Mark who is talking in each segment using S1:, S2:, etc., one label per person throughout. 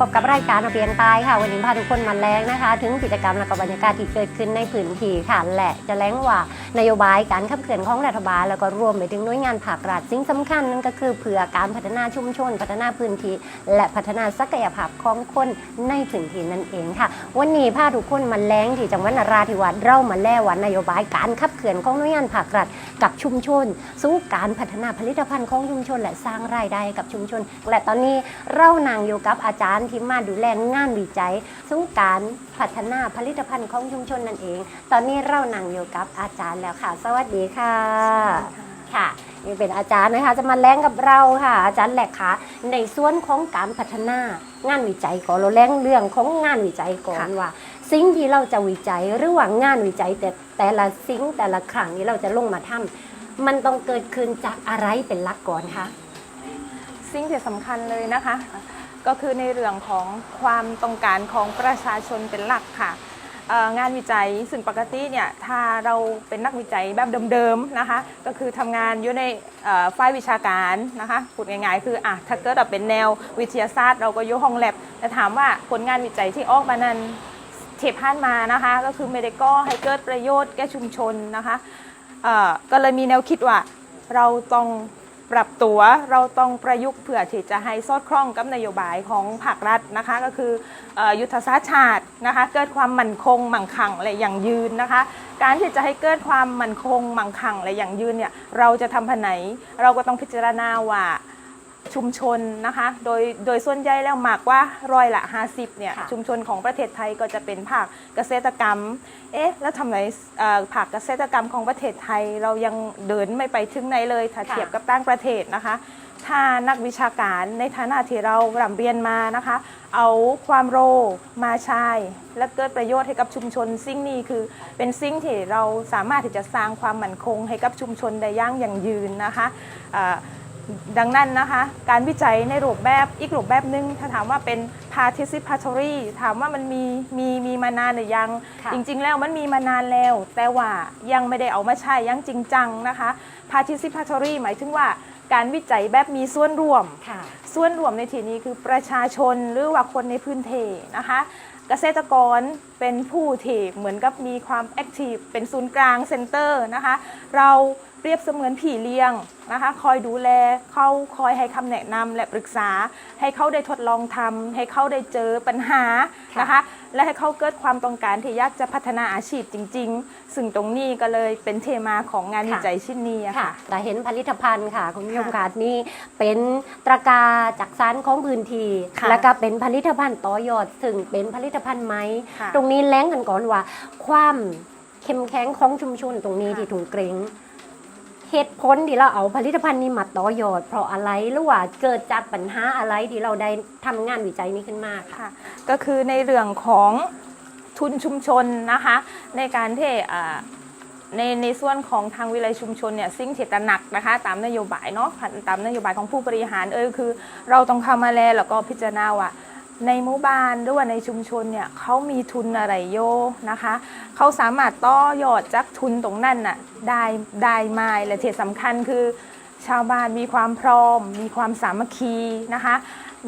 S1: พบกับรายการระเบียงใตายค่ะ วันนี้พาทุกคนมาแล้งนะคะ ถึงกิจกรรมและก็บรรยากาศที่เกิดขึ้นในพื้นที่ค่ะและจะแล้งว่านโยบายการขับเคลื่อนของรัฐบาล แล้วก็รวมไปถึงหน่วยงานภาครัฐสิ่งสำคัญนั่นก็คือเพื่อการพัฒนาชุมชน พัฒนาพื้นที่และพัฒนาศักยภาพของคนในพื้นที่นั่นเองค่ะ วันนี้พาทุกคนมาแล้งที่จังหวัดนราธิวาสเรามาแล่วันนโยบายการขับเคลื่อนของหน่วยงานภาครัฐกับชุมชน สู่การพัฒนาผลิตภัณฑ์ของชุมชน และสร้างรายได้กับชุมชน และตอนนี้เรานั่งอยู่กับอาจารย์ที่มาดูแลงานวิจัยสู่การพัฒนาผลิตภัณฑ์ของชุมชนนั่นเอง ตอนนี้เรานั่งอยู่กับอาจารย์แล้วค่ะ สวัสดีค่ะค่ะนี่เป็นอาจารย์นะคะ จะมาแล้งกับเราค่ะ อาจารย์แหลกค่ะ ในส่วนของการพัฒนางานวิจัยก่อนเราแล้งเรื่องของงานวิจัยก่อน
S2: ค่ะ
S1: ว่า สิ่งที่เราจะวิจัยหรือว่างานวิจัยแต่แต่ละสิ่งแต่ละครั้งที่เราจะลงมาทำมันต้องเกิดขึ้นจากอะไรเป็นหลักก่อนคะ
S2: สิ่งที่สำคัญเลยนะคะ ก็คือในเรื่องของความต้องการของประชาชนเป็นหลักค่ะงานวิจัยซึ่งปกติเนี่ยถ้าเราเป็นนักวิจัยแบบเดิมๆนะคะก็คือทำงานอยู่ในฝ่ายวิชาการนะคะพูดง่ายๆ คืออะถ้าเกิดเราเป็นแนววิทยาศาสตร์ เราก็อยู่ห้องแลบแต่ถามว่าผลงานวิจัยที่ออกมานั้นเทผ่านมานะคะก็คือไม่ได้ก่อให้เกิดประโยชน์แก่ชุมชนนะคะก็เลยมีแนวคิดว่าเราต้อง ปรับตัวเราต้องประยุกต์เพื่อที่จะให้สอดคล้องกับนโยบายของภาครัฐนะคะ ก็คืออยุทธศาสตร์ชาตินะคะ เกิดความมั่นคงมั่งคั่งและอย่างยืนนะคะ การที่จะให้เกิดความมั่นคงมั่งคั่งและอย่างยืนเนี่ยเราจะทำพันไหน เราก็ต้องพิจารณาว่า ชุมชนนะคะ โดยโดยส่วนใหญ่แล้วมากกว่าร้อยละ 50เนี่ย
S1: ค่ะ
S2: ชุมชนของประเทศไทยก็จะเป็นภาคเกษตรกรรม เอ๊ะแล้วทำไมเอ่อภาคเกษตรกรรมของประเทศไทยเรายังเดินไม่ไปถึงไหนเลยถ้า
S1: ค่ะ
S2: เทียบกับต่างประเทศนะคะถ้านักวิชาการในฐานะที่เราร่ำเรียนมานะคะ เอาความรู้มาใช้และเกิดประโยชน์ให้กับชุมชนสิ่งนี้คือเป็นสิ่งที่เราสามารถที่จะสร้างความมั่นคงให้กับชุมชนได้อย่างยั่งยืนนะคะเอ่อ ดังนั้นนะคะ การวิจัยในรูปแบบอีกรูปแบบหนึงถ้าถามว่าเป็น participatory ถามว่ามันมีมีมีมานานหรือยัง
S1: ค่ะ
S2: จริง ๆ แล้วมันมีมานานแล้ว แต่ว่ายังไม่ได้เอามาใช้อยังจริงจังนะคะ participatory หมายถึงว่าการวิจัยแบบมีส่วนร่วม
S1: ค่ะ
S2: ส่วนรวมในที่นี้คือประชาชนหรือว่าคนในพื้นที่นะคะเกษตรกรเป็นผู้ที่เหมือนกับมีความแอคทีฟเป็นศูนย์กลางเซ็นเตอร์นะคะ เรา เปรียบเสมือนผีเลี้ยงนะคะคอยดูแลเขาคอยให้คำแนะนำและปรึกษา ให้เขาได้ทดลองทำให้เขาได้เจอปัญหานะคะ และให้เขาเกิดความต้องการที่อยากจะพัฒนาอาชีพจริง ๆ ซึ่งตรงนี้ก็เลยเป็นเทมาของงาน
S1: ค่ะ
S2: วิจัยชิ้นนี้อะ
S1: ค่ะ
S2: ค่ะ
S1: แต่เห็นผลิตภัณฑ์ค่ะ คุณผู้ชม
S2: ค่ะ
S1: ค่ะนี่เป็นตระกาจากสารของพื้นที่
S2: ค่ะ
S1: แล้วก็เป็นผลิตภัณฑ์ต่อยอดซึ่งเป็นผลิตภัณฑ์ไหม
S2: ค่ะ
S1: ตรงนี้แล้งกันก่อนว่า ความเข้มแข็งของชุมชนตรงนี้
S2: ค่ะ
S1: ที่ถูกเกรง เหตุผลที่เราเอาผลิตภัณฑ์นี้มาต่อยอด เพราะอะไรหรือว่าเกิดจากปัญหาอะไรที่เราได้ทำงานวิจัยนี้ขึ้นมาค่ะ
S2: ค่ะก็คือในเรื่องของทุนชุมชนนะคะ ในการที่อ่าในในส่วนของทางวิเลยชุมชนเนี่ยสิ่งที่ตหนักนะคะ ตามนโยบายเนาะตามนโยบายของผู้บริหารเออคือ เราต้องเข้ามาแลแล้วก็พิจารณาว่า ในหมู่บ้านหรือว่าในชุมชนเนี่ยเขามีทุนอะไรโยนะคะเขาสามารถต่อยอดจากทุนตรงนั้นน่ะได้ได้มาและที่สำคัญคือ ชาวบ้านมีความพร้อม มีความสามัคคีนะคะ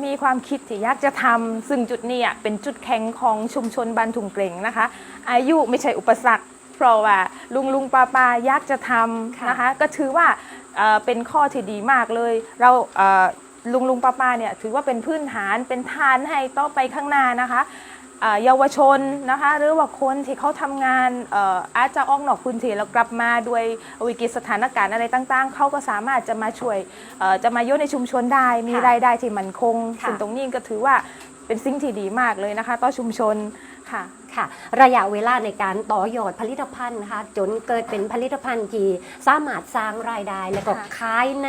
S2: มีความคิดที่อยากจะทำซึ่งจุดนี้เป็นจุดแข็งของชุมชนบ้านถุงเกรงนะคะ อายุไม่ใช่อุปสรรคเพราะว่าลุงลุงป้าป้าอยากจะทำนะคะ ก็ถือว่าเป็นข้อที่ดีมากเลยเราเลุงลุงป้าป้าเนี่ยถือว่าเป็นพื้นฐานเป็นทานให้ต่อไปข้างหน้านะคะเอ่อเยาวชนนะคะหรือว่าคนที่เขาทำงานเอ่ออาจจะออกนอกพื้นที่แล้วกลับมาด้วยวิกฤตสถานการณ์อะไรต่าง ๆ เขาก็สามารถจะมาช่วยเอ่อจะมายุ่ในชุมชนได้ มี
S1: ค่ะ
S2: รายได้ที่มั่นคง
S1: ค่ะ
S2: ซึ่งตรงนี้ก็ถือว่าเป็นสิ่งที่ดีมากเลยนะคะ ต่อชุมชน ค่ะ
S1: ค่ะ ระยะเวลาในการต่อยอดผลิตภัณฑ์นะคะจนเกิดเป็นผลิตภัณฑ์ที่สามารถสร้างรายได้ แล้วก็
S2: ค่ะ
S1: ขายใน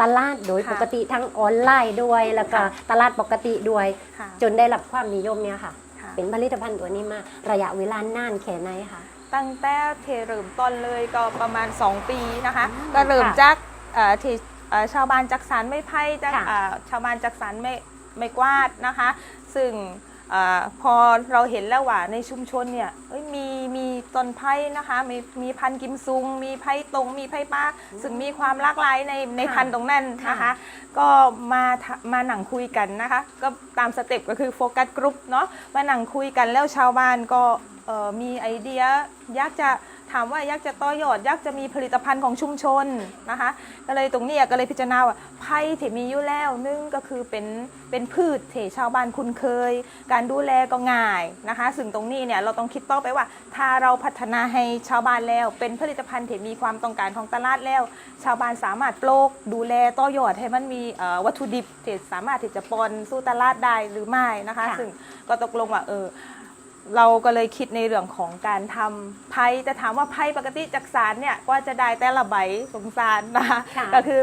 S1: ตลาดโดย
S2: ค่ะ
S1: ปกติทั้งออนไลน์ด้วย แล้วก็
S2: ค่ะ
S1: ตลาดปกติด้วย
S2: ค่ะ
S1: จนได้รับความนิยมเนี่ยค่ะ
S2: ค่ะ
S1: เป็นผลิตภัณฑ์ตัวนี้มาระยะเวลานานแค่ไหนคะ
S2: ตั้งแต่เทเริ่มต้นเลยก็ประมาณ 2 ปีนะคะ
S1: อืม
S2: ก็เริ่ม
S1: ค่ะ
S2: จากเอ่อที่เอ่อชาวบ้านจักสารไม่ไผ่จาก
S1: ค่ะ
S2: เอ่อชาวบ้านจักสารไม่ไม่กวาดนะคะ ซึ่งเออพอเราเห็นแล้วว่าในชุมชนเนี่ยเอ้ยมีมีต้นไผ่นะคะมีมีพันธุ์กิมซุง มีไผ่ตรงมีไผ่ป้า ซึ่งมีความหลากหลายในใน
S1: ค่ะ
S2: พันธุ์ตรงนั้นนะ
S1: ค่ะ
S2: คะก็มาทะมาหนังคุยกันนะคะ ก็ตามสเต็ปก็คือโฟกัสกรุ๊ปเนาะมาหนังคุยกันแล้วชาวบ้านก็เอ่อมีไอเดียอยากจะถามว่าอยากจะต่อยอดอยากจะมีผลิตภัณฑ์ของชุมชนนะคะก็เลยตรงเนี้ยก็เลยพิจารณาว่าไผ่ที่มีอยู่แล้วหนึงก็คือเป็นเป็นพืชที่ชาวบ้านคุ้นเคย การดูแลก็ง่ายนะคะซึ่งตรงนี้เนี่ยเราต้องคิดต่อไปว่า ถ้าเราพัฒนาให้ชาวบ้านแล้ว เป็นผลิตภัณฑ์ที่มีความต้องการของตลาดแล้ว ชาวบ้านสามารถปลูกดูแลต่อยอดให้มันมีเอ่อวัตถุดิบที่สามารถที่จะปนสู้ตลาดได้หรือไม่นะคะ
S1: ค่ะ
S2: ซึ่งก็ตกลงว่าเออ เราก็เลยคิดในเรื่องของการทำไพ่แต่ถามว่าไพ่ปกติจากสารเนี่ยก็จะได้แต่ละใบสงสารนะคะ
S1: ค่ะ
S2: ก็คือ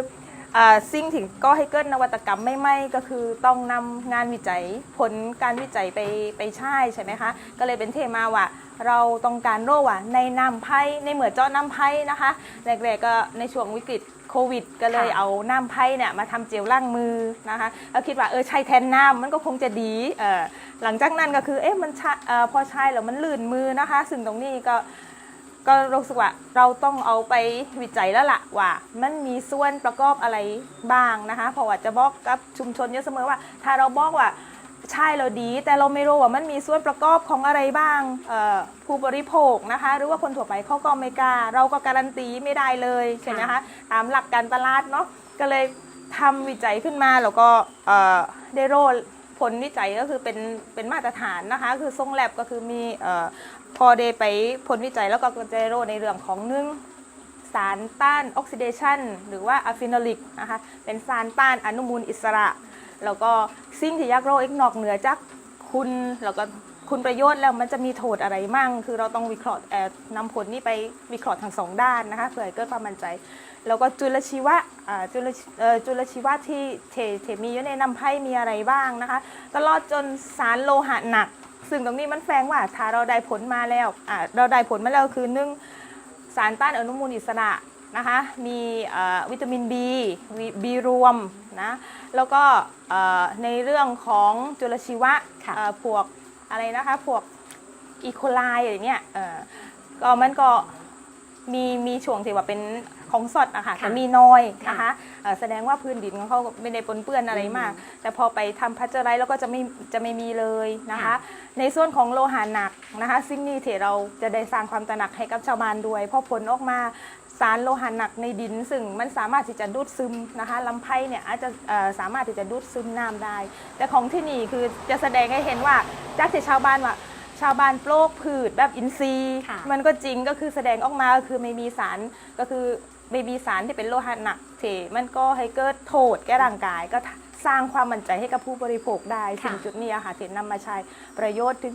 S2: อ่าสิ่งที่ก็ให้เกิดนวัตกรรมไม่ไม่ก็คือต้องนำงานวิจัยผลการวิจัยไปไปใช้ใช่ไหมคะ ก็เลยเป็นเทมาว่า เราต้องการโรคว่าในน้ำไพ่ในเหมือนเจาะน้ำไพ่นะคะแรกๆก็ในช่วงวิกฤต โควิด ก็เลย
S1: ค่ะ
S2: เอาน้ำไพ่เนี่ยมาทำเจลล้างมือนะคะแล้วคิดว่าเออใช้แทนน้ำมันก็คงจะดีเออหลังจากนั้นก็คือเอ๊ะมันใช้เอ่อพอใช้แล้วมันลื่นมือนะคะ ซึ่งตรงนี้ก็ก็รู้สึกว่าเราต้องเอาไปวิจัยแล้วล่ะว่า มันมีส่วนประกอบอะไรบ้างนะคะเพราะว่าจะบอกกับชุมชนเยอะเสมอว่า ถ้าเราบอกว่า ใช่เราดี แต่เราไม่รู้ว่ามันมีส่วนประกอบของอะไรบ้างเอ่อผู้บริโภคนะคะ หรือว่าคนทั่วไปเขาก็ไม่กล้า เราก็การันตีไม่ได้เลยใช่ไหมคะตามหลักการตลาดเนาะก็เลยทำวิจัยขึ้นมาแล้วก็เอ่อได้โรลผลวิจัยก็คือเป็นเป็นมาตรฐานนะคะ คือทรงแลบก็คือมีเอ่อพอได้ไปผลวิจัยแล้วก็ได้โรลในเรื่องของหนึ่งสารต้านออกซิเดชันหรือว่าอะฟิโนลิกนะคะเป็นสารต้านอนุมูลอิสระ แล้วก็สิ่งที่ยักษ์โรคอีกนอกเหนือจากคุณแล้วก็คุณประโยชน์แล้วมันจะมีโทษอะไรมั่ง คือเราต้องวิเคราะห์เอ่อนำผลนี้ไปวิเคราะห์ทั้งสองด้านนะคะเพื่อให้เกิดความมั่นใจ แล้วก็จุลชีวะจุลจุลชีวะที่เทเทมีอยู่ในน้ำไพ่มีอะไรบ้างนะคะ ตลอดจนสารโลหะหนัก ซึ่งตรงนี้มันแฝงว่าถ้าเราได้ผลมาแล้วเราได้ผลมาแล้วคือหนึ่งสารต้านอนุมูลอิสระ นะคะ มีเอ่อวิตามิน B บีรวมนะ แล้วก็เอ่อในเรื่องของจุลชีวะ
S1: ค่ะ
S2: เอ่อพวกอะไรนะคะพวกอีโคไลอะไรเงี้ยเอ่อก็มันก็มีมีช่วงที่ว่าเป็นของสดอะค่ะแต่มีน้อยนะคะเอ่อแสดงว่าพื้นดินของเขาไม่ได้ปนเปื้อนอะไรมาก แต่พอไปทำพัชเจอร์ไรส์แล้วก็จะไม่จะไม่มีเลยนะคะ
S1: ค่ะ
S2: ในส่วนของโลหะหนักนะคะ ซึ่งนี่เถเราจะได้สร้างความตระหนักให้กับชาวบ้านด้วยเพราะผลออกมา สารโลหะหนักในดิน ซึ่งมันสามารถที่จะดูดซึมนะคะลำไส้เนี่ยอาจจะเอ่อสามารถที่จะดูดซึมน้ำได้ แต่ของที่นี่คือจะแสดงให้เห็นว่าจากที่ชาวบ้านว่าชาวบ้านโปลกพืชแบบอินทรีย์
S1: ค่ะ
S2: มันก็จริงก็คือแสดงออกมาก็คือไม่มีสารก็คือไม่มีสารที่เป็นโลหะหนักเถมันก็ให้เกิดโทษแก่ร่างกายก็สร้างความมั่นใจให้กับผู้บริโภคได้
S1: ค่ะ
S2: ถึงจุดนี้อะค่ะที่นำมาใช้ประโยชน์ถึง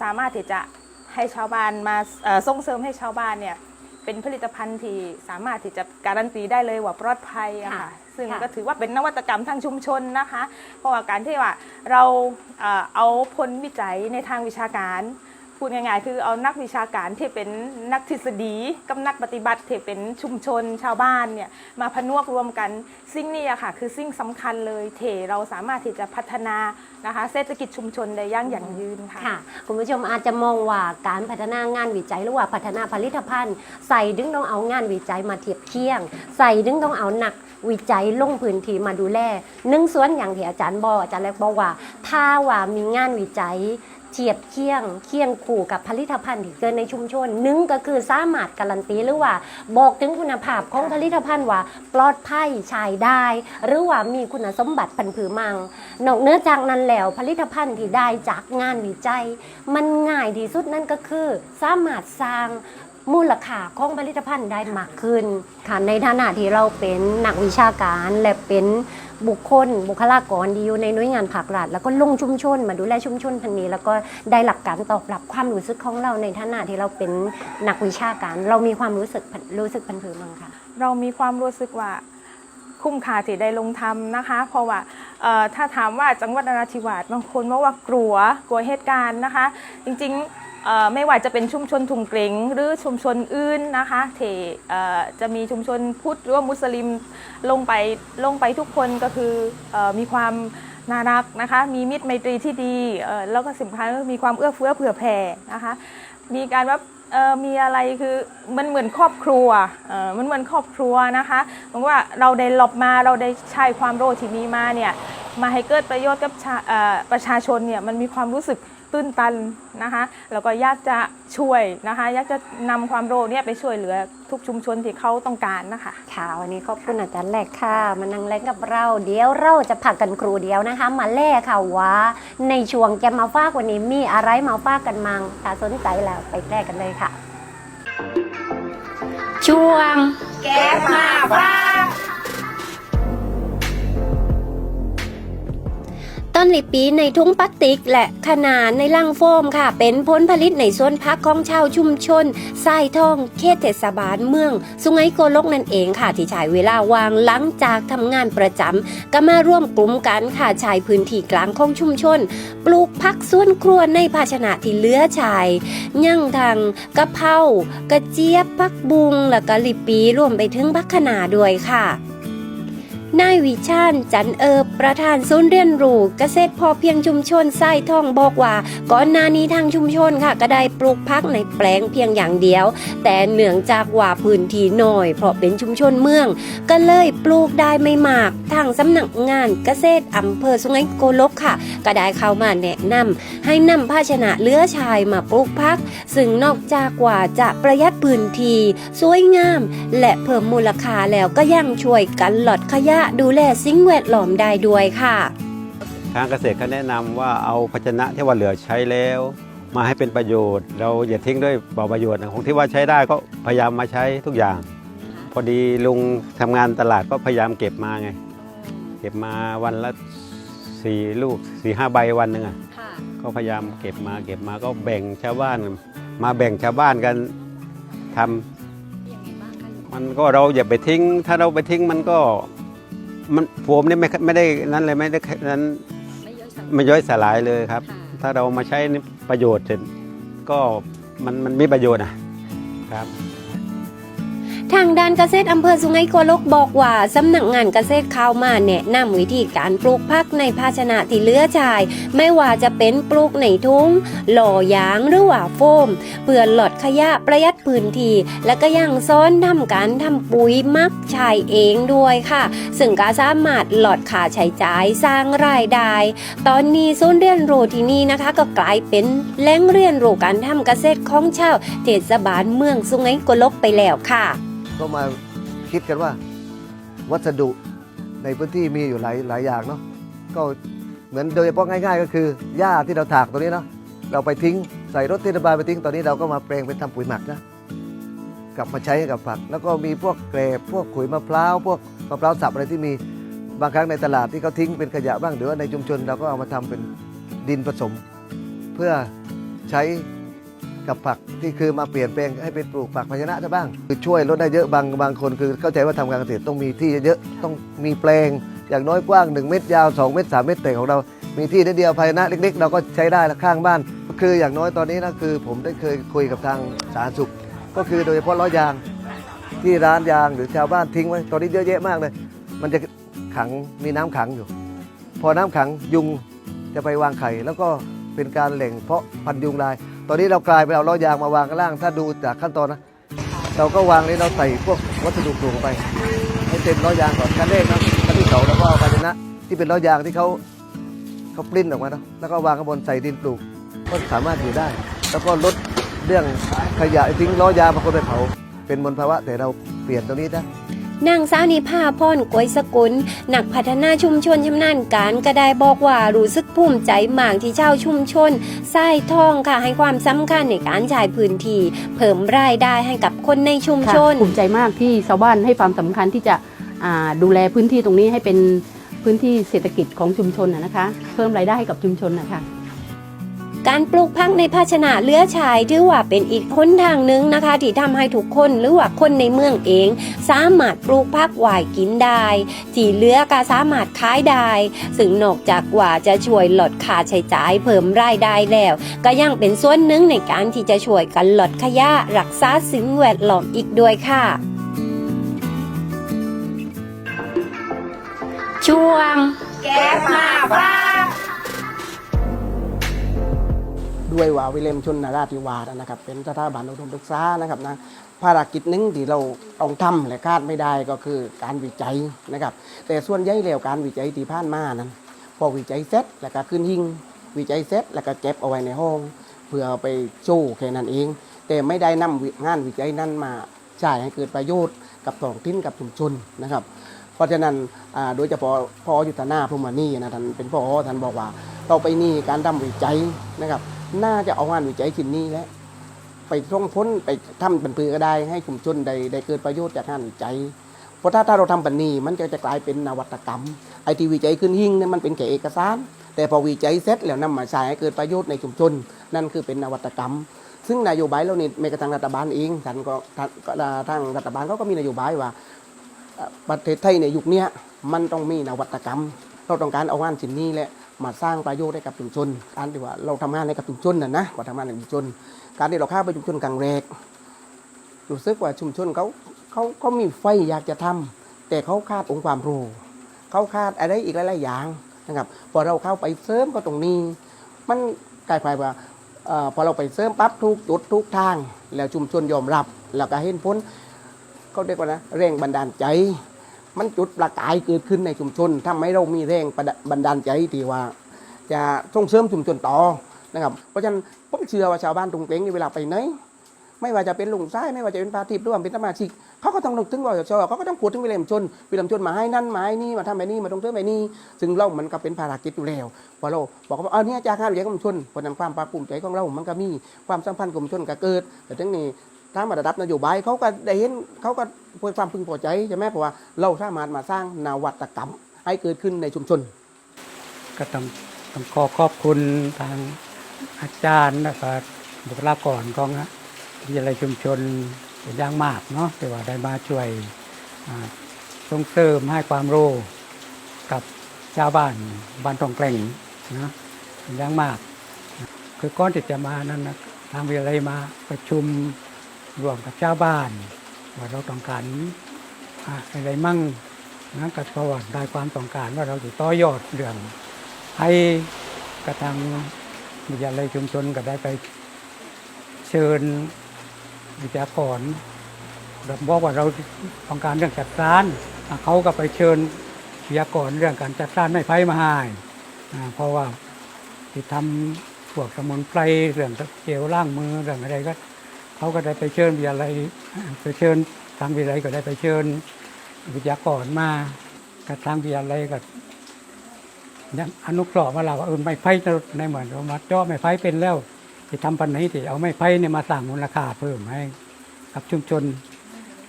S2: สามารถที่จะให้ชาวบ้านมาเอ่อส่งเสริมให้ชาวบ้านเนี่ย เป็นผลิตภัณฑ์ที่สามารถที่จะการันตีได้เลยว่าปลอดภัยอะ
S1: ค่ะ
S2: ค่ะซึ่ง
S1: ค่ะ
S2: ก็ถือว่าเป็นนวัตกรรมทางชุมชนนะคะ เพราะว่าการที่ว่าเราเอ่อเอาผลวิจัยในทางวิชาการผ พูดง่ายๆ คือเอานักวิชาการที่เป็นนักทฤษฎีกับนักปฏิบัติที่เป็นชุมชนชาวบ้านเนี่ยมาผนวกรวมกันสิ่งนี้อะค่ะ คือสิ่งสำคัญเลยเทเราสามารถที่จะพัฒนานะคะ เศรษฐกิจชุมชนได้อย่างยั่งยืนค่ะ
S1: ค่ะ คุณผู้ชมอาจจะมองว่าการพัฒนางานวิจัยหรือว่าพัฒนาผลิตภัณฑ์ ใส่ดึงต้องเอางานวิจัยมาเทียบเคียง ใส่ดึงต้องเอาหนักวิจัยลงพื้นที่มาดูแลหนึ่งส่วนอย่างที่อาจารย์บอกอาจารย์แรกบอกว่า ถ้าว่ามีงานวิจัย เทียบเคียงเคียงคู่กับผลิตภัณฑ์ที่เกิดในชุมชนหนึ่งก็คือสามารถการันตีหรือว่า บอกถึงคุณภาพของผลิตภัณฑ์ว่า ปลอดภัยใช้ได้ หรือว่ามีคุณสมบัติพันผือมัง นอกเหนือจากนั้นแล้วผลิตภัณฑ์ที่ได้จากงานวิจัย มันง่ายที่สุดนั่นก็คือ สามารถสร้าง มูลค่าของผลิตภัณฑ์ได้มากขึ้นค่ะในฐานะที่เราเป็นนักวิชาการและเป็นบุคคล บุคลากรที่อยู่ในหน่วยงานภาครัฐแล้วก็ลงชุมชน มาดูแลชุมชนพันนี้ แล้วก็ได้รับการตอบรับความรู้สึกของเราในฐานะที่เราเป็นนักวิชาการ เรามีความรู้สึกรู้สึกพันผือมังค่ะ
S2: เรามีความรู้สึกว่าคุ้มค่าที่ได้ลงทำนะคะ เพราะว่าถ้าถามว่าจังหวัดนราธิวาสบางคนบอกว่ากลัวกลัวเหตุการณ์นะคะ จริงๆ เอ่อไม่ว่าจะเป็นชุมชนถุงเกรงหรือชุมชนอื่นนะคะที่เอ่อจะมีชุมชนพุทธหรือว่ามุสลิมลงไปลงไปทุกคนก็คือเออมีความน่ารักนะคะ มีมิตรไมตรีที่ดีเอ่อแล้วก็สำคัญก็มีความเอื้อเฟื้อเผื่อแผ่นะคะ มีการว่าเออมีอะไรคือมันเหมือนครอบครัวเออมันเหมือนครอบครัวนะคะเหมือนว่าเราได้หลบมาเราได้ใช้ความรู้ที่มีมาเนี่ยมาให้เกิดประโยชน์กับชาเอ่อประชาชนเนี่ยมันมีความรู้สึก ตื้นตันนะคะแล้วก็อยากจะช่วยนะคะอยากจะนำความรู้เนี่ยไปช่วยเหลือทุกชุมชนที่เขาต้องการนะคะ
S1: ค่ะวันนี้ขอบคุณอาจารย์แรกค่ะมานั่งแลกกับเรา เดี๋ยวเราจะพักกันครูเดียวนะคะ มาแลกค่ะว่าในช่วงแกมมาฟากวันนี้มีอะไรมาฟากกันมังถ้าสนใจแล้วไปแลกกันเลยค่ะ ช่วง
S2: แกมาว่า
S1: ต้นลิปปีในทุ่งพลาสติกและขนาดในลังโฟมค่ะ เป็นผลผลิตในส่วนพักของชาวชุมชนทรายทองเขตเทศบาลเมือง สุไหงโกลกนั่นเองค่ะ ที่ใช้เวลาวางหลังจากทำงานประจำก็มาร่วมกลุ่มกันค่ะใช้พื้นที่กลางของชุมชน ปลูกพักสวนครัวในภาชนะที่เลือช้ย่างทางกะเพรากระเจี๊ยบพักบุง แล้วก็ลิปีรวมไปถึงพักขนาด้วยค่ะ นายวิชาญจันเอิบประธานศูนย์เรียนรู้เกษตรพอเพียงชุมชนไส้ทองบอกว่า ก่อนหน้านี้ทางชุมชนค่ะ ก็ได้ปลูกพักในแปลงเพียงอย่างเดียว แต่เนื่องจากว่าพื้นที่น้อย เพราะเป็นชุมชนเมือง ก็เลยปลูกได้ไม่มากทางสำนักงานเกษตรอำเภอสุไหงโกลกค่ะ ก็ได้เข้ามาแนะนำให้นำภาชนะเลือชายมาปลูกพัก ซึ่งนอกจากว่าจะประหยัดพื้นที่สวยงาม และเพิ่มมูลค่าแล้วก็ยังช่วยกันหลอดขยะดูแลสิ่งแวดล้อมได้ด้วยค่ะ
S3: ทางเกษตรเขาแนะนำว่าเอาภาชนะที่ว่าเหลือใช้แล้ว มาให้เป็นประโยชน์ เราอย่าทิ้งด้วยเปล่าประโยชน์นะของที่ว่าใช้ได้ก็พยายามมาใช้ทุกอย่าง พอดีลุงทำงานตลาดก็พยายามเก็บมาไง เก็บมาวันละสี่ลูกสี่ห้าใบวันหนึ่งอะก็พยายามเก็บมาเก็บมาก็แบ่งชาวบ้าน มาแบ่งชาวบ้านกันทำมันก็เราอย่าไปทิ้ง ถ้าเราไปทิ้งมันก็ มันโฟมนี่ไม่ไม่ได้นั้นเลยไม่ได้นั้นไม่ย่อยสลายเลยครับ ถ้าเรามาใช้ประโยชน์เสร็จก็มันมันมีประโยชน์นะครับ
S1: ทางด้านเกษตรอำเภอสุไหงโกลกบอกว่าสำนักงานเกษตรเข้ามาแนะนำวิธีการปลูกพักในภาชนะที่เลือใช้ไม่ว่าจะเป็นปลูกในทุง้งหล่อยางหรือว่าโฟม เพื่อลดขยะประหยัดพื้นที่และก็ยังซ้อนทำการทำปุ๋ยมักใช้เองด้วยค่ะ ซึ่งก็สามารถลดค่าใช้จ่ายสร้างรายได้ ตอนนี้ศูนย์เรียนรู้ที่นี่นะคะ ก็กลายเป็นแหล่งเรียนรู้การทำเกษตรของชาวเทศบาลเมืองสุไหงโกลกไปแล้วค่ะ
S4: ก็มาคิดกันว่า วัสดุในพื้นที่มีอยู่หลายหลายอย่างเนาะก็เหมือนโดยเฉพาะง่าย ๆ ก็คือหญ้าที่เราถากตัวนี้เนาะเราไปทิ้งใส่รถเทศบาลไปทิ้งตอนนี้เราก็มาแปลงเป็นทำปุ๋ยหมักนะกลับมาใช้กับผัก แล้วก็มีพวกเกรบพวกขุยมะพร้าวพวกมะพร้าวสับอะไรที่มีบางครั้งในตลาดที่เขาทิ้งเป็นขยะบ้างหรือว่าในชุมชนเราก็เอามาทำเป็นดินผสม เพื่อใช้ กับผักที่คือมาเปลี่ยนแปลงให้เป็นปลูกผักภาชนะซะบ้าง คือช่วยลดได้เยอะบางบางคนคือเข้าใจว่าทำการเกษตรต้องมีที่เยอะต้องมีแปลง อย่างน้อยกว้าง 1 เมตรยาว 2 เมตร 3 เมตรแต่ของเรา มีที่นิดเดียวภายนะเล็กๆ เราก็ใช้ได้ล้วข้างบ้านก็คืออย่างน้อยตอนนี้นะคือ ผมได้เคยคุยกับทางสาธารณสุข ก็คือโดยเฉพาะล้อยางที่ร้านยางหรือชาวบ้านทิ้งไว้ตอนนี้เยอะแยะมากเลย มันจะขังมีน้ำขังอยู่ พอน้ำขังยุงจะไปวางไข่ แล้วก็เป็นการแหล่งเพาะพันยุงลาย ตอนนี้เรากลายไปเอาล้อยางมาวางข้างล่าง ถ้าดูจากขั้นตอนนะ เราก็วางนี้เราใส่พวกวัสดุปลูกไป ให้เต็มล้อยางก่อนขั้นแรกนะขั้นที่สองเราก็เอาภาชนะที่เป็นล้อยางที่เขาเขาปริ้นออกมาเนาะแล้วก็วางข้างบนใส่ดินปลูก ก็สามารถอยู่ได้ แล้วก็ลดเรื่องขยะทิ้งล้อยางบางคนไปเผาเป็นมลภาวะแต่เราเปลี่ยนตรงนี้นะ
S5: นางสาวนิพาพรกวยสกุลนักพัฒนาชุมชนชำนาญการก็ได้บอกว่ารู้สึกภูมิใจมากที่เจ้าชุมชนไส้ทองค่ะให้ความสำคัญในการจ่ายพื้นที่เพิ่มรายได้ให้กับคนในชุมชน
S6: ภูมิใจมากที่ชาวบ้านให้ความสำคัญที่จะดูแลพื้นที่ตรงนี้ให้เป็นพื้นที่เศรษฐกิจของชุมชนนะนะคะ เพิ่มรายได้ให้กับชุมชนนะคะ
S5: การปลูกพักในภาชนะเลื้อใช้ถือว่าเป็นอีกหนทางหนึ่งนะคะ ที่ทำให้ทุกคนหรือว่าคนในเมืองเอง สามารถปลูกพักหวายกินได้ที่เลื้อก็สามารถขายได้ซึ่งนอกจากว่าจะช่วยลดค่าใช้จ่ายเพิ่มรายได้แล้ว ก็ยังเป็นส่วนหนึ่งในการที่จะช่วยกันลดขยะรักษาสิ่งแวดล้อมอีกด้วยค่ะช่วง
S7: ด้วยว่าวิเลมชนราธิวาสนะครับ เป็นสถาบันอุดมศึกษานะครับนะภารกิจหนึ่งที่เราต้องทำและคาดไม่ได้ก็คือการวิจัยนะครับ แต่ส่วนใหญ่แล้วการวิจัยที่ผ่านมานั้น พอวิจัยเสร็จแล้วก็ขึ้นหิ้งวิจัยเสร็จแล้วก็เก็บเอาไว้ในห้องเพื่อไปโชว์แค่นั้นเอง แต่ไม่ได้นำวิงานวิจัยนั้นมาใช้ให้เกิดประโยชน์กับท้องถิ่นกับชุมชนนะครับ เพราะฉะนั้นโดยเฉพาะพอยุทธนาพรหมณีนะท่านเป็นพ่อท่านบอกว่าต่อไปนี้การทำวิจัยนะครับ น่าจะเอางานวิจัยชิ้นนี้และไปส่งพ้นไปทำเป็นปือก็ได้ให้ชุมชนได้ได้เกิดประโยชน์จากงานวิจัยเพราะถ้าถ้าเราทำแบบนี้มันจะจะกลายเป็นนวัตกรรมไอทีวิจัยขึ้นหิ่งเนี่ยมันเป็นแค่เอกสาร แต่พอวิจัยเสร็จแล้วนำมาใช้ให้เกิดประโยชน์ในชุมชน นั่นคือเป็นนวัตกรรม ซึ่งนโยบายเราเนี่ยแม้กระทั่งรัฐบาลเองท่านก็ท่านก็ทางรัฐบาลเขาก็มีนโยบายว่าประเทศไทยในยุคนี้มันต้องมีนวัตกรรม เราต้องการเอางานชิ้นนี้แหละ มาสร้างประโยชน์ให้กับชุมชนการที่ว่าเราทำงานให้กับชุมชนน่ะนะว่าทำงานในชุมชน การที่เราเข้าไปชุมชนกลางแรกรู้สึกว่าชุมชนเขาเขาเขามีไฟอยากจะทำแต่เขาขาดองค์ความรู้เขาขาดอะไรอีกหลายๆอย่างนะครับพอเราเข้าไปเสริมก็ตรงนี้ มันกลายไปว่าอ่อพอเราไปเสริมปั๊บทุกจุดทุกทาง แล้วชุมชนยอมรับ แล้วก็เห็นผลเขาเรียกว่านะแรงบันดาลใจ มันจุดประกายเกิดขึ้นในชุมชนทำให้เรามีแรงบันดาลใจที่ว่า จะส่งเสริมชุมชนต่อนะครับ เพราะฉะนั้นผมเชื่อว่าชาวบ้านตรงเป้งนี่เวลาไปไหนไม่ว่าจะเป็นลุงซ้ายไม่ว่าจะเป็นปาทิพย์หรือว่าเป็นสมาชิกเขาก็ต้องนึกถึงว่าชเขาก็ต้องพูดถึงวิเลมชนวิเลมชนมาให้นั่นมาให้นี่มาทำแบบนี้มาตรงเติมแบบนี้ซึ่งเรามันก็เป็นภารกิจอยู่แล้วพอเราบอกว่าเออเนี่ยจากงานวิจัยของชุมชนเพราะฉะนั้นความภาคภูมิใจของเรา มันก็มีความสัมพันธ์กับชุมชนก็เกิดแต่ทั้งนี้ ถ้ามาระดับนโยบายเขาก็ได้เห็นเขาก็เพื่อความพึงพอใจใช่ไหมเพราะว่าเราสามารถมาสร้างนวัตกรรม ให้เกิดขึ้นในชุมชน
S8: ก็ต้องต้องขอขอบคุณทางอาจารย์นะครับบุคลากรของวิทยาลัยชุมชนเป็นอย่างมากเนาะที่ว่าได้มาช่วยส่งเสริมให้ความรู้กับชาวบ้านบ้านตองแกล่งนะเป็นอย่างมาก คือก้อนที่จะมานั้นนะทางวิทยาลัยมาประชุม รวมกับชาวบ้าน ว่าเราต้องการอะไรมั่งนะก็เพระว่าได้ความต้องการว่าเราจะต่อยอดเรื่องให้กระทางวิทยาลัยชุมชนก็ได้ไปเชิญวิทยากรแบบบอกว่าเราต้องการเรื่องจัดร้างอะเขาก็ไปเชิญวิทยากรเรื่องการจัดร้างไม้ไผ่มาให้เพราะว่าที่ทำพวกสมุนไพรเรื่องเจลล้างมือเรื่องอะไรก็ เขาก็ได้ไปเชิญวิทยาลัยไปเชิญทางวิทยาลัยก็ได้ไปเชิญวิทยากรมากระทางวิทยาลัยก็ยังอนุเคราะห์ว่าเราว่าเออไม้ไผ่ในเหมือนเรามาเจ่อไม้ไผ่เป็นแล้วที่ทำปันนี้ที่เอาไม้ไผ่เนี่ยมาสร้างมูลค่าเพิ่มให้กับชุมชน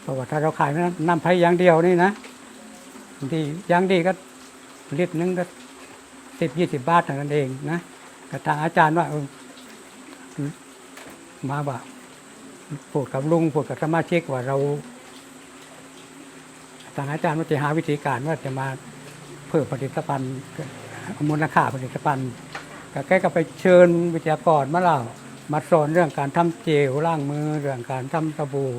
S8: เพราะว่าถ้าเราขายน้ำน้ำไผ่อย่างเดียวนี่นะบางทีอย่างดีก็ลิตรหนึงก็สิบยี่สิบบาทเท่านั้นเองนะกับทางอาจารย์ว่าเออมาว่า พูดกับลุงพูดกับสมาชิกว่าเราทางอาจารย์ว่าจะหาวิธีการว่าจะมาเพื่อผลิตภัณฑ์มูลค่าผลิตภัณฑ์ก็แกก็ไปเชิญวิทยากรมาเล่ามาสอนเรื่องการทำเจลล้างมือ เรื่องการทำสบู่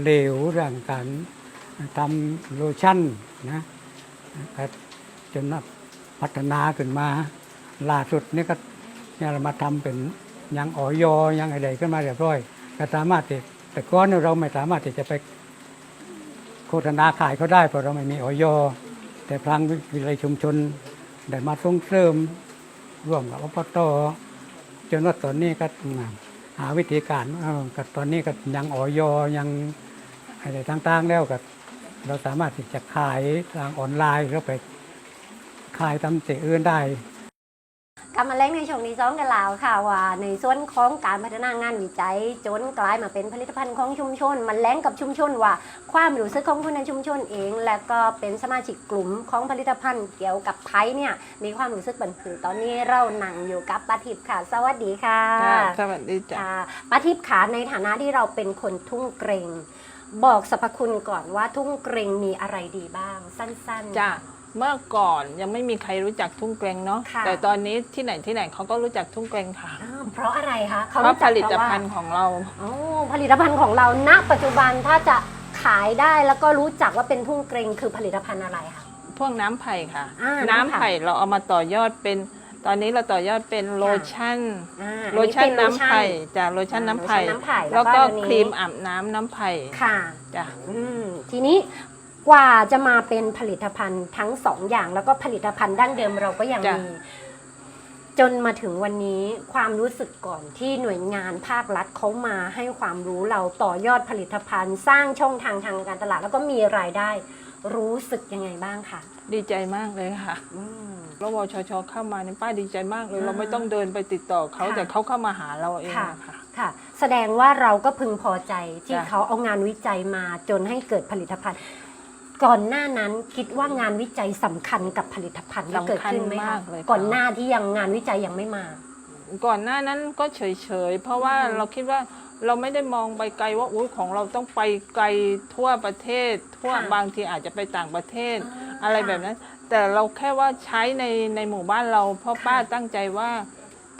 S8: เหลวเรื่องการทำโลชั่นนะจนพัฒนาขึ้นมาล่าสุดนี่ก็เนี่ยเรามาทำเป็นยังออยอยังอะไรขึ้นมาเรียบร้อย ก็สามารถที่แต่ก่อนเราไม่สามารถที่จะไปโฆษณาขายเขาได้เพราะเราไม่มีออยแต่พลังวิเลยชุมชนได้มาส่งเสริมร่วมกับอบตจนว่าตอนนี้ก็หาวิธีการเออก็ตอนนี้ก็ยังออยยังอะไรต่างๆแล้วก็เราสามารถที่จะขายทางออนไลน์แล้วไปขายตามเตอื่นได้
S1: กลับมาเล่นในช่วงนี้ซ้อมกันแล้วค่ะว่า ในส่วนของการพัฒนางานวิจัย จนกลายมาเป็นผลิตภัณฑ์ของชุมชน มันแล้งกับชุมชนว่า ความรู้สึกของคนในชุมชนเอง และก็เป็นสมาชิกกลุ่มของผลิตภัณฑ์เกี่ยวกับไทยเนี่ยมีความรู้สึกบันคือตอนนี้เรานั่งอยู่กับป้าทิพย์ค่ะ สวัสดีค่ะ
S9: ค่ะสวัสดีจ้ะ
S1: ค่ะป้าทิพย์ขาในฐานะที่เราเป็นคนทุ่งเกรง บอกสรรพคุณก่อนว่าทุ่งเกรงมีอะไรดีบ้าง สั้นๆ
S9: จ้ะ เมื่อก่อนยังไม่มีใครรู้จักทุ่งเกรงเนาะ
S1: ค่ะ
S9: แต่ตอนนี้ที่ไหนที่ไหนเขาก็รู้จักทุ่งเกรงค่ะ
S1: อ้าวเพราะอะไรคะ
S9: เพ
S1: เขา
S9: ราะ
S1: รู้
S9: ผ
S1: จัก
S9: ลิต
S1: เพราะว่า
S9: ภัณฑ์ของเรา
S1: โอ้ผลิตภัณฑ์ของเราณปัจจุบันถ้าจะขายได้แล้วก็รู้จักว่าเป็นทุ่งเกรงคือผลิตภัณฑ์อะไรคะ
S9: พวกน้ำไผ่ค่ะ
S1: อ่า
S9: น้ำ
S1: น้ำไผ่
S9: ไผ่เราเอามาต่อยอดเป็น ตอนนี้เราต่อยอดเป็นโลชั่น
S1: อ่า
S9: โลชั่น
S1: อัเป็
S9: น้ำไผ่
S1: โลชั่
S9: จ้ะโลชั่น
S1: อ่า
S9: น้ำไผ่
S1: โลชั่นน้ำไผ่แล้
S9: แล้วว
S1: ก็
S9: ก็
S1: อันนี้
S9: ครีมอาบน้ำน้ำไผ่
S1: ค่ะ
S9: จ้ะ
S1: อืมทีนี้ กว่าจะมาเป็นผลิตภัณฑ์ทั้งสองอย่างแล้วก็ผลิตภัณฑ์ดั้งเดิมเราก็ยัง
S9: จ้ะ
S1: มี จนมาถึงวันนี้ความรู้สึกก่อนที่หน่วยงานภาครัฐเขามาให้ความรู้เราต่อยอดผลิตภัณฑ์ สร้างช่องทางทางการตลาด แล้วก็มีรายได้รู้สึกยังไงบ้างคะ
S9: ดีใจมากเลยค่ะ
S1: อืม
S9: แล้ววชชเข้ามาเนี่ยป้าดีใจมากเลย
S1: อ่า
S9: เราไม่ต้องเดินไปติดต่อเขา
S1: ค่ะ
S9: แต่เขาเข้ามาหาเราเอง
S1: ค่ะ
S9: นะคะ
S1: ค่ะ แสดงว่าเราก็พึงพอใจที่
S9: จ้ะ
S1: เขาเอางานวิจัยมาจนให้เกิดผลิตภัณฑ์ ก่อนหน้านั้นคิดว่างานวิจัยสำคัญกับผลิตภัณฑ์ที่เกิดขึ้นไหม
S9: สำคัญ
S1: คะ
S9: มากเลยค่ะ
S1: ก่อนหน้าที่ยังงานวิจัยยังไม่มา
S9: ก่อนหน้านั้นก็เฉยๆ เพราะว่า
S1: อืม
S9: เราคิดว่าเราไม่ได้มองไปไกลว่าอุ้ยของเราต้องไปไกลทั่วประเทศ ทั่ว
S1: ค่ะ
S9: บางทีอาจจะไปต่างประเทศ
S1: อ่า
S9: อะไรแบบนั้น แต่เราแค่ว่าใช้ในในหมู่บ้านเรา เพราะ
S1: ค่ะ
S9: ป้าตั้งใจว่า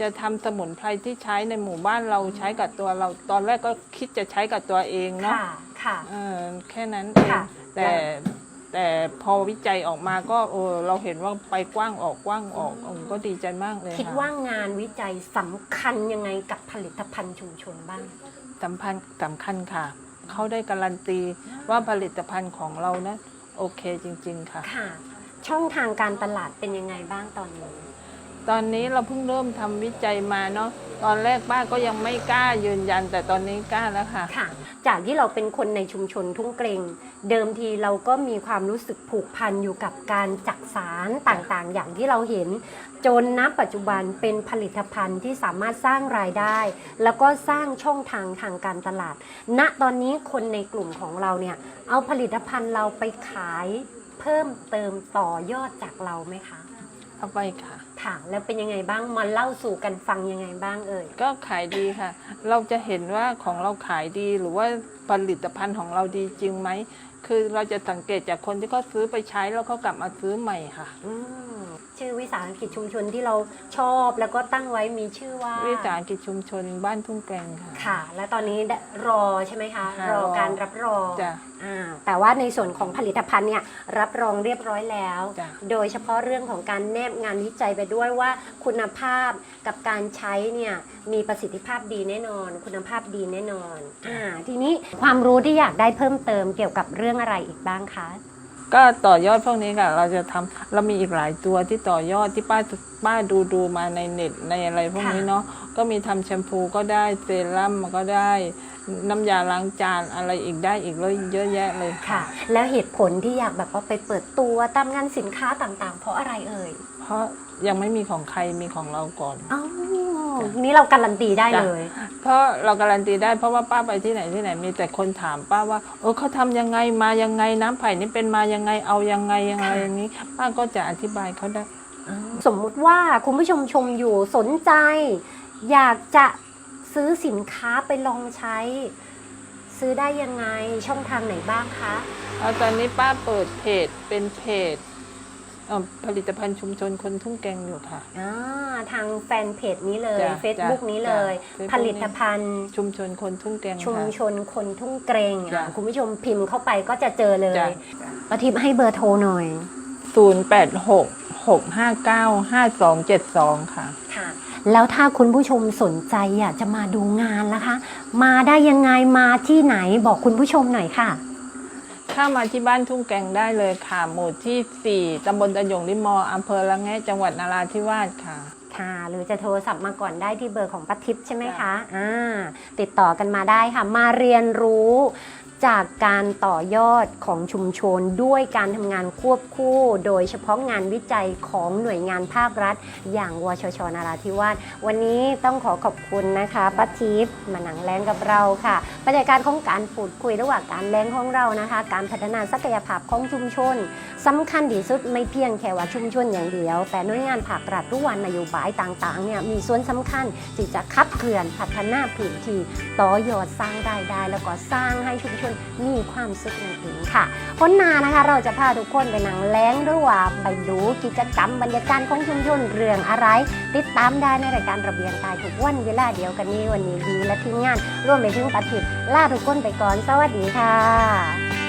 S9: จะทำสมุนไพรที่ใช้ในหมู่บ้านเราใช้กับตัวเรา ตอนแรกก็คิดจะใช้กับตัวเองเนาะ
S1: ค่ะค่ะ
S9: เออแค่นั้นเอง
S1: ค่ะ
S9: แต่แต่พอวิจัยออกมาก็เออเราเห็นว่าไปกว้างออกกว้างออกเออก็ดีใจมากเลย
S1: คิด
S9: ค่ะ
S1: ว่างานวิจัยสำคัญยังไงกับผลิตภัณฑ์ชุมชนบ้าง
S9: สำคัญสำคัญค่ะ เขาได้การันตีว่าผลิตภัณฑ์ของเรานะโอเคจริง ๆ ค่ะ
S1: ค่ะ ช่องทางการตลาดเป็นยังไงบ้างตอนนี้
S9: ตอนนี้เราเพิ่งเริ่มทำวิจัยมาเนาะตอนแรกป้าก็ยังไม่กล้ายืนยัน แต่ตอนนี้กล้าแล้วค่ะ
S1: ค่ะ จากที่เราเป็นคนในชุมชนทุ่งเกรง เดิมทีเราก็มีความรู้สึกผูกพันอยู่กับการจักสารต่างๆ อย่างที่เราเห็น จนณปัจจุบันเป็นผลิตภัณฑ์ที่สามารถสร้างรายได้ แล้วก็สร้างช่องทางทางการตลาด ณตอนนี้คนในกลุ่มของเราเนี่ยเอาผลิตภัณฑ์เราไปขายเพิ่มเติมต่อยอดจากเราไหมคะ
S9: เอาไปค่ะ
S1: ค่ะ แล้วเป็นยังไงบ้างมาเล่าสู่กันฟังยังไงบ้างเอ่ย
S9: ก็ขายดีค่ะ เราจะเห็นว่าของเราขายดีหรือว่าผลิตภัณฑ์ของเราดีจริงไหม คือเราจะสังเกตจากคนที่เขาซื้อไปใช้แล้วเขากลับมาซื้อใหม่ค่ะ
S1: อืม ชื่อวิสาหกิจชุมชนที่เราชอบแล้วก็ตั้งไว้มีชื่อว่า
S9: วิสาหกิจชุมชนบ้านทุ่งแกลงค่ะ
S1: ค่ะ และตอนนี้ได้รอใช่ไหมคะ
S9: ค่ะ
S1: รอการรับรอง
S9: จ้ะ
S1: อ่าแต่ว่าในส่วนของผลิตภัณฑ์เนี่ยรับรองเรียบร้อยแล้ว
S9: จ้ะ
S1: โดยเฉพาะเรื่องของการแนบงานวิจัยไปด้วยว่าคุณภาพกับการใช้เนี่ยมีประสิทธิภาพดีแน่นอน คุณภาพดีแน่นอนอ่าทีนี้ความรู้ที่อยากได้เพิ่มเติมเกี่ยวกับเรื่องอะไรอีกบ้างคะ
S9: ก็ต่อยอดพวกนี้ค่ะ เราจะทำเรามีอีกหลายตัวที่ต่อยอดที่ป้าป้าดูดูมาในเน็ตในอะไรพวกนี้
S1: ค่ะ
S9: เนาะก็มีทำแชมพูก็ได้เซรั่มก็ได้น้ำยาล้างจานอะไรอีกได้อีกเลยเยอะแยะเลย
S1: ค่ะ แล้วเหตุผลที่อยากแบบว่าไปเปิดตัวตามงานสินค้าต่างๆ เพราะอะไรเอ่ย
S9: เพราะยังไม่มีของใครมีของเราก่อน
S1: อ๋อนี่เราการันตีได้
S9: จ้ะ
S1: เลย
S9: เพราะเราการันตีได้เพราะว่าป้าไปที่ไหนที่ไหนมีแต่คนถามป้าว่า เออเขาทำยังไงมายังไงน้ำไผ่นี่เป็นมายังไงเอายังไงยังไง
S1: ค่ะ
S9: อย่างนี้ ป้าก็จะอธิบายเขาได้
S1: สมมุติว่าคุณผู้ชมชมอยู่สนใจ อยากจะซื้อสินค้าไปลองใช้ ซื้อได้ยังไงช่องทางไหนบ้างคะ
S9: แล้วตอนนี้ป้าเปิดเพจเป็นเพจเอ่อ ผลิตภัณฑ์ชุมชนคนทุ่งแกงอยู่ค่ะ
S1: อ่าทางแฟนเพจนี้เลย
S9: จ้ะ
S1: Facebook
S9: จ้ะ
S1: นี้เลย
S9: จ้ะ
S1: ผลิตภัณฑ์
S9: ชุมชนคนทุ่งแกง
S1: ชุม
S9: ค่ะ
S1: ชนคนทุ่งเกรง
S9: จ้ะ
S1: อะคุณผู้ชมพิมพ์เข้าไปก็จะเจอเลย
S9: จ้ะ
S1: ประทิปให้เบอร์โทรหน่อย
S9: 0 8 6 6 5 9 5 2 7 2ค่ะ
S1: ค่ะ แล้วถ้าคุณผู้ชมสนใจอยากจะมาดูงานนะคะ มาได้ยังไงมาที่ไหนบอกคุณผู้ชมหน่อยค่ะ
S9: ถ้ามาที่บ้านทุ่งแกงได้เลยค่ะ หมู่ที่ 4 ตำบลตะหยงลิมออำเภอละแงะจังหวัดนราธิวาสค่ะ
S1: ค่ะ หรือจะโทรศัพท์มาก่อนได้ที่เบอร์ของป้าทิพย์ใช่ไหมคะอ่าติดต่อกันมาได้ค่ะ มาเรียนรู้ จากการต่อยอดของชุมชนด้วยการทำงานควบคู่ โดยเฉพาะงานวิจัยของหน่วยงานภาครัฐ อย่างวชชนาราธิวาสวันนี้ต้องขอขอบคุณนะคะป้าทิพย์มาหนังแรงกับเราค่ะบรรยากาศของการพูดคุยระหว่างการแรงของเรานะคะ การพัฒนาศักยภาพของชุมชนสำคัญที่สุดไม่เพียงแค่ว่าชุมชนอย่างเดียว แต่หน่วยงานภาครัฐทุกวันนโยบายต่างๆเนี่ยมีส่วนสำคัญที่จะขับเคลื่อนพัฒนาพื้นที่ต่อยอดสร้างรายได้แล้วก็สร้างให้ชุมชนมีความสุขนั่นเองค่ะพ้นนานะคะเราจะพาทุกคนไปหนังแล้งด้วยว่าไปดูกิจกรรมบรรยากาศของชุมชนเรื่องอะไร ติดตามได้ในรายการระเบียงกายทุกวันเวลาเดียวกันนี้วันนี้ดีและทีมงานร่วมไปถึงปฏิทินล่าทุกคนไปก่อนสวัสดีค่ะ